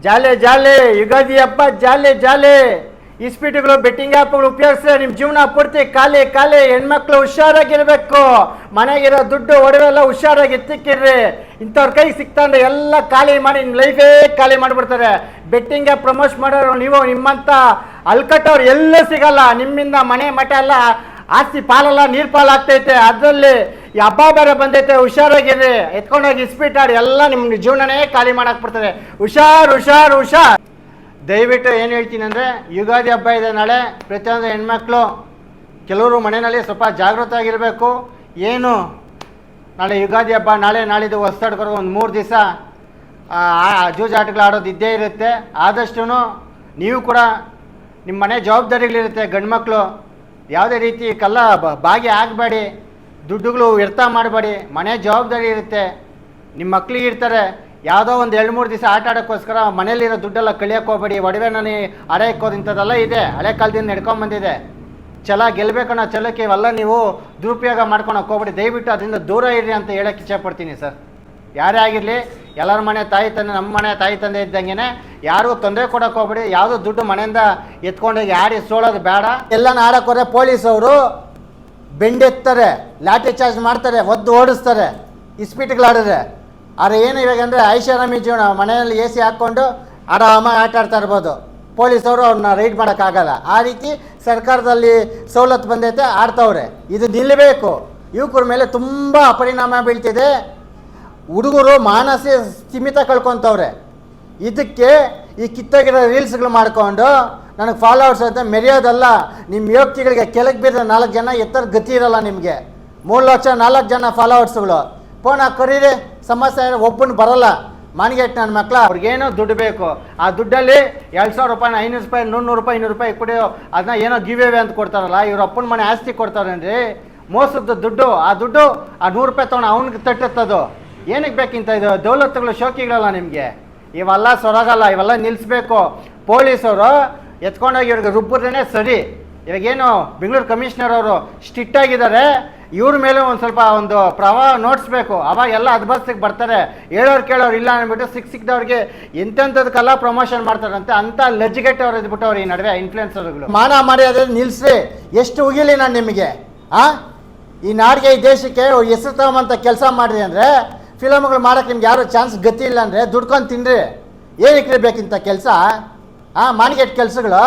ಜಾಲೆ ಜಾಲೆ, ಯುಗಾದಿ ಹಬ್ಬ, ಜಾಲೆ ಜಾಲೆ. ಇಸ್ಪೀಟುಗಳು ಬೆಟ್ಟಿಂಗ್ ಆ್ಯಪ್ಗಳು ಉಪಯೋಗಿಸಿದ್ರೆ ನಿಮ್ಮ ಜೀವನ ಪೂರ್ತಿ ಖಾಲಿ ಖಾಲಿ. ಹೆಣ್ಮಕ್ಳು ಹುಷಾರಾಗಿರ್ಬೇಕು. ಮನೆಗಿರೋ ದುಡ್ಡು ಒಡವೆಲ್ಲ ಹುಷಾರಾಗಿ ಎತ್ತಿಕ್ಕಿರ್ರಿ. ಇಂಥವ್ರ ಕೈ ಸಿಕ್ತಂದ್ರೆ ಎಲ್ಲ ಖಾಲಿ ಮಾಡಿ ನಿಮ್ಮ ಲೈಫೇ ಖಾಲಿ ಮಾಡಿಬಿಡ್ತಾರೆ. ಬೆಟ್ಟಿಂಗ್ ಆ್ಯಪ್ ಪ್ರಮೋಟ್ ಮಾಡೋರು ನೀವು ನಿಮ್ಮಂಥ ಅಲ್ಕಟ್ಟವ್ರು ಎಲ್ಲೂ ಸಿಗಲ್ಲ. ನಿಮ್ಮಿಂದ ಮನೆ, ಮಠ ಎಲ್ಲ ಆಸ್ತಿ ಪಾಲಲ್ಲ, ನೀರು ಪಾಲಾಗ್ತೈತೆ, ಅದರಲ್ಲಿ ಈ ಹಬ್ಬ ಬೇರೆ ಬಂದೈತೆ ಹುಷಾರಾಗಿರಿ ಎತ್ಕೊಂಡೋಗಿ ಆಡಿ ಎಲ್ಲ ನಿಮ್ಮ ಜೀವನನೇ ಖಾಲಿ ಮಾಡಕ್ ಬಿಡ್ತದೆ ಹುಷಾರ್ ಹುಷಾರ್ ಹುಷಾರ್. ದಯವಿಟ್ಟು ಏನು ಹೇಳ್ತೀನಿ ಅಂದರೆ, ಯುಗಾದಿ ಹಬ್ಬ ಇದೆ ನಾಳೆ, ಪ್ರತಿಯೊಂದು ಹೆಣ್ಮಕ್ಳು, ಕೆಲವರು ಮನೆಯಲ್ಲಿ ಸ್ವಲ್ಪ ಜಾಗೃತವಾಗಿರಬೇಕು ಏನು? ನಾಳೆ ಯುಗಾದಿ ಹಬ್ಬ, ನಾಳೆ ನಾಳಿದ್ದು ಹೊಸ್ತಾಡ್ಕೊರೋ ಒಂದು ಮೂರು ದಿವಸ ಜೂಜಾಟಗಳು ಆಡೋದು ಇದ್ದೇ ಇರುತ್ತೆ. ಆದಷ್ಟು ನೀವು ಕೂಡ ನಿಮ್ಮ ಮನೆ ಜವಾಬ್ದಾರಿಗಳಿರುತ್ತೆ ಗಂಡು ಮಕ್ಕಳು ಯಾವುದೇ ರೀತಿ ಕಲ್ಲ ಭಾಗಿ ಆಗಬೇಡಿ, ದುಡ್ಡುಗಳು ವ್ಯರ್ಥ ಮಾಡಬೇಡಿ, ಮನೆ ಜವಾಬ್ದಾರಿ ಇರುತ್ತೆ. ನಿಮ್ಮ ಮಕ್ಳಿಗೆ ಇರ್ತಾರೆ, ಯಾವುದೋ ಒಂದು ಎರಡು ಮೂರು ದಿವಸ ಆಟ ಆಡೋಕ್ಕೋಸ್ಕರ ಮನೇಲಿರೋ ದುಡ್ಡೆಲ್ಲ ಕಳಿಯೋಕೆ ಹೋಗ್ಬೇಡಿ ನಾನು ಅರೆ ಇಕ್ಕೋದು ಇಂಥದ್ದೆಲ್ಲ ಇದೆ, ಹಳೆ ಕಾಲದಿಂದ ನಡ್ಕೊಂಬಂದಿದೆ ಛಲ ಗೆಲ್ಲಬೇಕನ್ನೋ ಛಲಕ್ಕೆ ಇವೆಲ್ಲ ನೀವು ದುರುಪಯೋಗ ಮಾಡ್ಕೊಳಕ್ಕೆ ಹೋಗ್ಬೇಡಿ, ದಯವಿಟ್ಟು ಅದರಿಂದ ದೂರ ಇರಿ ಅಂತ ಹೇಳಕ್ಕೆ ಇಚ್ಛೆಪಡ್ತೀನಿ ಸರ್. ಯಾರೇ ಆಗಿರಲಿ, ಎಲ್ಲರ ಮನೆ ತಾಯಿ ತಂದೆ, ನಮ್ಮ ಮನೆ ತಾಯಿ ತಂದೆ ಇದ್ದಂಗೆ ಯಾರಿಗೂ ತೊಂದರೆ ಕೊಡೋಕೆ ಹೋಗ್ಬೇಡಿ. ಯಾವುದೋ ದುಡ್ಡು ಮನೆಯಿಂದ ಎತ್ಕೊಂಡೋಗಿ ಆಡಿ ಸೋಳೋದು ಬೇಡ. ಎಲ್ಲ ಆಡೋಕೆ ಹೋದ್ರೆ ಪೊಲೀಸ್ ಅವರು ಬೆಂಡೆತ್ತಾರೆ, ಲಾಠಿ ಚಾರ್ಜ್ ಮಾಡ್ತಾರೆ, ಒದ್ದು ಓಡಿಸ್ತಾರೆ ಇಸ್ಪೀಟ್ಗಳು ಆಡಿದ್ರೆ ಆದರೆ ಏನು ಇವಾಗ ಅಂದರೆ ಐಷಾರಾಮಿ ಜೀವನ, ಮನೆಯಲ್ಲಿ ಎ ಸಿ ಹಾಕ್ಕೊಂಡು ಆರಾಮಾಗಿ ಆಟ ಆಡ್ತಾ ಇರ್ಬೋದು. ಪೊಲೀಸವರು ಅವ್ರನ್ನ ರೈಡ್ ಮಾಡೋಕ್ಕಾಗಲ್ಲ ಆ ರೀತಿ ಸರ್ಕಾರದಲ್ಲಿ ಸವಲತ್ತು ಬಂದೈತೆ, ಆಡ್ತವ್ರೆ. ಇದು ನಿಲ್ಲಬೇಕು. ಯುವಕರ ಮೇಲೆ ತುಂಬ ಪರಿಣಾಮ ಬೀಳ್ತಿದೆ. ಹುಡುಗರು ಮಾನಸಿಕ ಸ್ಥಿಮಿತ ಕಳ್ಕೊತವ್ರೆ. ಇದಕ್ಕೆ ಈ ಕಿತ್ತೋಗಿರೋ ರೀಲ್ಸ್ಗಳು ಮಾಡಿಕೊಂಡು ನನಗೆ ಫಾಲೋವರ್ಸ್ ಅಂತ ಮೆರೆಯೋದಲ್ಲ ನಿಮ್ಮ ಯೋಗ್ತಿಗಳಿಗೆ ಕೆಳಗೆ ಬಿದ್ದ ನಾಲ್ಕು ಜನ ಎತ್ತರ ಗತಿ ಇರಲ್ಲ ನಿಮಗೆ. ಮೂರು ಲಕ್ಷ ನಾಲ್ಕು ಜನ ಫಾಲೋವರ್ಸ್ಗಳು ಫೋನ್ ಹಾಕಿ, ಕರೀರಿ, ಸಮಸ್ಯೆ ಒಬ್ಬನ ಬರಲ್ಲ. ಮಾನಿಗೆಟ್ ನನ್ನ ಮಕ್ಳ, ಅವ್ರಿಗೇನೋ ದುಡ್ಡು ಬೇಕು. ಆ ದುಡ್ಡಲ್ಲಿ ಎರಡು ಸಾವಿರ ರೂಪಾಯಿ ಐನೂರು ರೂಪಾಯಿ ನೂರು ರೂಪಾಯಿ ಇನ್ನೂರು ರೂಪಾಯಿ ಕೊಡಿ ಅದನ್ನ ಏನೋ ಗಿವ್ ಅವೇ ಅಂತ ಕೊಡ್ತಾರಲ್ಲ, ಇವ್ರ ಅಪ್ಪನ ಮನೆ ಆಸ್ತಿ ಕೊಡ್ತಾರೇನ್ರಿ? ಮೋಸದ ದುಡ್ಡು, ಆ ದುಡ್ಡು ಆ ನೂರು ರೂಪಾಯಿ ತೊಗೊಂಡು ಅವ್ನಿಗೆ ತಟ್ಟುತ್ತದು ಏನಕ್ಕೆ ಬೇಕಿಂತ ಇದು ದೌಲತ್ತುಗಳು ಶೋಕಿಗಳಲ್ಲ ನಿಮಗೆ? ಇವೆಲ್ಲ ಸೊರಗಲ್ಲ, ಇವೆಲ್ಲ ನಿಲ್ಲಿಸ್ಬೇಕು ಪೊಲೀಸವರು ಎತ್ಕೊಂಡೋಗಿ ಇವ್ರಿಗೆ ರುಬ್ಬರೇ ಸರಿ. ಇವಾಗೇನು ಬೆಂಗಳೂರು ಕಮಿಷನರ್ ಅವರು ಸ್ಟ್ರಿಕ್ಟ್ ಆಗಿದ್ದಾರೆ. ಇವ್ರ ಮೇಲೆ ಒಂದು ಸ್ವಲ್ಪ ಒಂದು ಪ್ರವಾಹ ನೋಡಿಸ್ಬೇಕು. ಅವಾಗ ಎಲ್ಲ ಅದ್ಭಸ್ತಿಗೆ ಬರ್ತಾರೆ. ಹೇಳೋರು ಕೇಳೋರು ಇಲ್ಲ ಅಂದ್ಬಿಟ್ಟು ಸಿಕ್ ಸಿಕ್ದವ್ರಿಗೆ ಎಂತೆಂಥದಕ್ಕೆಲ್ಲ ಪ್ರಮೋಷನ್ ಮಾಡ್ತಾರಂತೆ ಅಂತ ಲಜ್ಜಿಗೆಟ್ಟವ್ರು ಇದ್ಬಿಟ್ಟವ್ರು ಈ ನಡುವೆ ಇನ್ಫ್ಲುಯೆನ್ಸರ್ಗಳು ಮಾನ ಮರ್ಯಾದೆ ನಿಲ್ಲಿಸ್ರಿ ಎಷ್ಟು ಉಗಿಲಿ ನಾನು ನಿಮಗೆ, ಆ? ಈ ನಾಡಿಗೆ ಈ ದೇಶಕ್ಕೆ ಹೆಸರು ತಗೊಂಬಂತ ಕೆಲಸ ಮಾಡಿದೆ ಅಂದರೆ ಫಿಲಮ್ಗಳು ಮಾಡೋಕ್ಕೆ ನಿಮ್ಗೆ ಯಾರು ಚಾನ್ಸ್ ಗತಿ ಇಲ್ಲ ಅಂದರೆ ದುಡ್ಕೊಂಡು ತಿನ್ನಿರಿ ಏನಕ್ಕೆ ಬೇಕಿಂತ ಕೆಲಸ? ಹಾಂ ಮಾನಿಗೆಟ್ ಕೆಲಸಗಳು?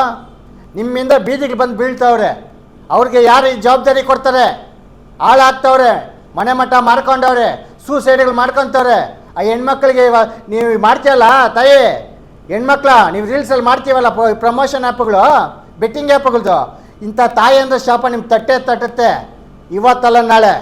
ನಿಮ್ಮಿಂದ ಬೀದಿಗೆ ಬಂದು ಬೀಳ್ತವ್ರೆ. ಅವ್ರಿಗೆ ಯಾರು ಜವಾಬ್ದಾರಿ ಕೊಡ್ತಾರೆ? ಹಾಳಾಗ್ತವ್ರೆ. ಮನೆ ಮಠ ಮಾಡ್ಕೊಂಡವ್ರೆ. ಸೂಸೈಡ್ಗಳು ಮಾಡ್ಕೊತವ್ರೆ. ಆ ಹೆಣ್ಮಕ್ಳಿಗೆ ನೀವು ಮಾಡ್ತೀವಲ್ಲ ತಾಯಿ? ಹೆಣ್ಮಕ್ಳ, ನೀವು ರೀಲ್ಸಲ್ಲಿ ಮಾಡ್ತೀವಲ್ಲ ಪ್ರಮೋಷನ್ ಆ್ಯಪ್ಗಳು? ಬೆಟ್ಟಿಂಗ್ ಆ್ಯಪ್ಗಳದು. ಇಂಥ ತಾಯಿ ಅಂದ್ರೆ ಶಾಪ ನಿಮ್ಮ ತಟ್ಟೆ ತಟ್ಟುತ್ತೆ. ಇವತ್ತಲ್ಲ ನಾಳೆ.